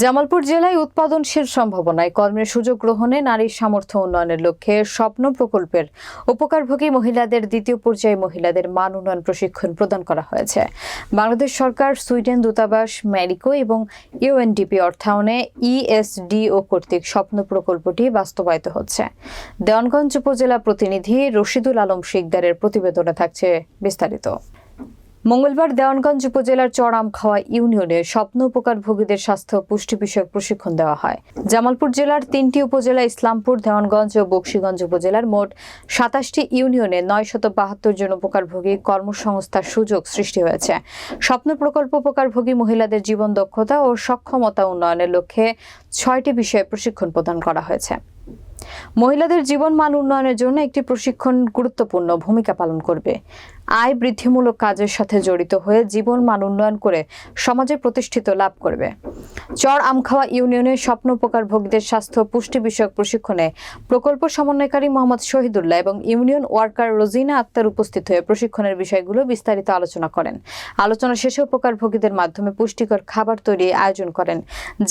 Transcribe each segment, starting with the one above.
জামালপুর জেলায় উৎপাদনশীল সম্ভাবনায় কর্মের সুযোগ গ্রহণে নারীর সামর্থ্য উন্নয়নের লক্ষ্যে স্বপ্ন প্রকল্পের উপকারভোগী মহিলাদের দ্বিতীয় পর্যায়ে মহিলাদের মান উন্নয়ন প্রশিক্ষণ প্রদান করা হয়েছে। বাংলাদেশ সরকার, সুইডেন দূতাবাস, ম্যারিকো এবং ইউএনডিপি অর্থায়নে ইএসডিও কর্তৃক স্বপ্ন প্রকল্পটি বাস্তবায়িত হচ্ছে। দেওয়ানগঞ্জ উপজেলা প্রতিনিধি রশিদুল আলম শিকদারের প্রতিবেদনে থাকছে বিস্তারিত। মঙ্গলবার দেওয়ানগঞ্জ উপজেলার চড়ামখাওয়া ইউনিয়নে স্বপ্ন উপকার ভোগীদের স্বাস্থ্য পুষ্টি বিষয়ক প্রশিক্ষণ দেওয়া হয়। জামালপুর জেলার তিনটি উপজেলা ইসলামপুর, দেওয়ানগঞ্জ ও বক্সিগঞ্জ উপজেলার মোট সাতাশটি ইউনিয়নে নয় শত বাহাত্তর জন উপকারভোগী কর্মসংস্থার সুযোগ সৃষ্টি হয়েছে। স্বপ্ন প্রকল্প উপকারভোগী মহিলাদের জীবন দক্ষতা ও সক্ষমতা উন্নয়নের লক্ষ্যে ছয়টি বিষয়ে প্রশিক্ষণ প্রদান করা হয়েছে। মহিলাদের জীবন মান উন্নয়নের জন্য একটি প্রশিক্ষণ গুরুত্বপূর্ণ ভূমিকা পালন করবে। আয় বৃদ্ধিমূলক কাজের সাথে জড়িত হয়ে জীবন মান উন্নয়ন করে সমাজে প্রতিষ্ঠিত লাভ করবে। চর আমখাওয়া ইউনিয়নের স্বপ্ন উপকারভোগীদের স্বাস্থ্য পুষ্টি বিষয়ক প্রশিক্ষণে প্রকল্প সমন্বয়কারী মোহাম্মদ শহীদুল্লাহ এবং ইউনিয়ন ওয়ার্কার রোজিনা আক্তার উপস্থিত হয়ে প্রশিক্ষণের বিষয়গুলো বিস্তারিত আলোচনা করেন। আলোচনা শেষে উপকার ভোগীদের মাধ্যমে পুষ্টিকর খাবার তৈরি আয়োজন করেন,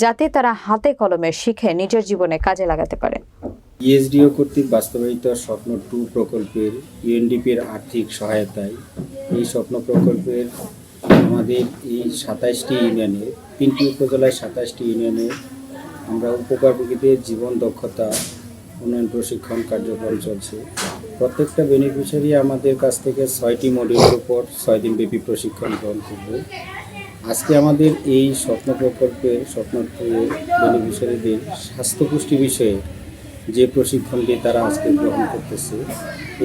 যাতে তারা হাতে কলমে শিখে নিজের জীবনে কাজে লাগাতে পারে। ইএসডিও কর্তৃক বাস্তবায়িত স্বপ্ন টু প্রকল্পের ইউএনডিপির আর্থিক সহায়তায় এই স্বপ্ন প্রকল্পের আমাদের এই সাতাইশটি ইউনিয়নে, তিনটি উপজেলায় সাতাইশটি ইউনিয়নে আমরা উপকারভোগীদের জীবন দক্ষতা, উন্নয়ন প্রশিক্ষণ কার্যক্রম চলছে। প্রত্যেকটা বেনিফিশিয়ারি আমাদের কাছ থেকে ছয়টি মডিউলের উপর ছয় দিন ব্যাপী প্রশিক্ষণ গ্রহণ করবে। আজকে আমাদের এই স্বপ্ন প্রকল্পের, স্বপ্ন বেনিফিশিয়ারিদের স্বাস্থ্য পুষ্টি বিষয়ে যে প্রশিক্ষণটি তারা আজকে গ্রহণ করতেছে,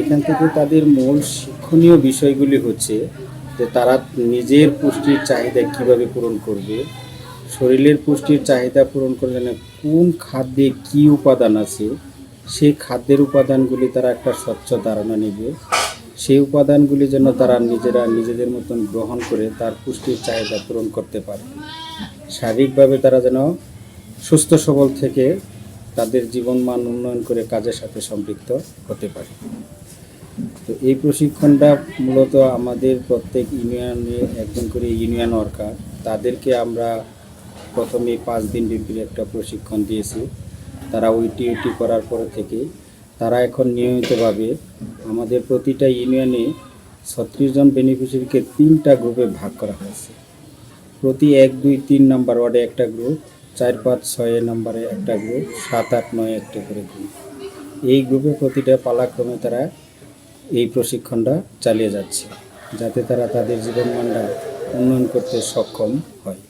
এখান থেকে তাদের মূল শিক্ষণীয় বিষয়গুলি হচ্ছে যে তারা নিজের পুষ্টির চাহিদা কীভাবে পূরণ করবে, শরীরের পুষ্টির চাহিদা পূরণ করলে জন্য কোন খাদ্যে কি উপাদান আছে, সেই খাদ্যের উপাদানগুলি তারা একটা স্বচ্ছ ধারণা নেবে, সেই উপাদানগুলি যেন তারা নিজেরা নিজেদের মতন গ্রহণ করে তার পুষ্টির চাহিদা পূরণ করতে পারে। শারীরিকভাবে তারা যেন সুস্থ সবল থেকে তাদের জীবন মান উন্নয়ন করে কাজের সাথে সম্পৃক্ত হতে পারে। তো এই প্রশিক্ষণটা মূলত আমাদের প্রত্যেক ইউনিয়নে, একজন করে ইউনিয়ন ওয়ার্কার, তাদেরকে আমরা প্রথমে পাঁচ দিন ব্যাপী একটা প্রশিক্ষণ দিয়েছি। তারা ওইটি ওইটি করার পরে থেকে তারা এখন নিয়মিতভাবে আমাদের প্রতিটা ইউনিয়নে ছত্রিশ জন বেনিফিশিয়ারিকে তিনটা গ্রুপে ভাগ করা হয়েছে। প্রতি এক, দুই, তিন নাম্বার ওয়ার্ডে একটা গ্রুপ চার পাঁচ ছয় নম্বরে একটা গ্রুপ সাত আট নয় একটা করে গ্রুপ এই গ্রুপে প্রতিটা পালাক্রমে তারা এই প্রশিক্ষণটা চালিয়ে যাচ্ছে, যাতে তারা তাদের জীবনমানটা উন্নয়ন করতে সক্ষম হয়।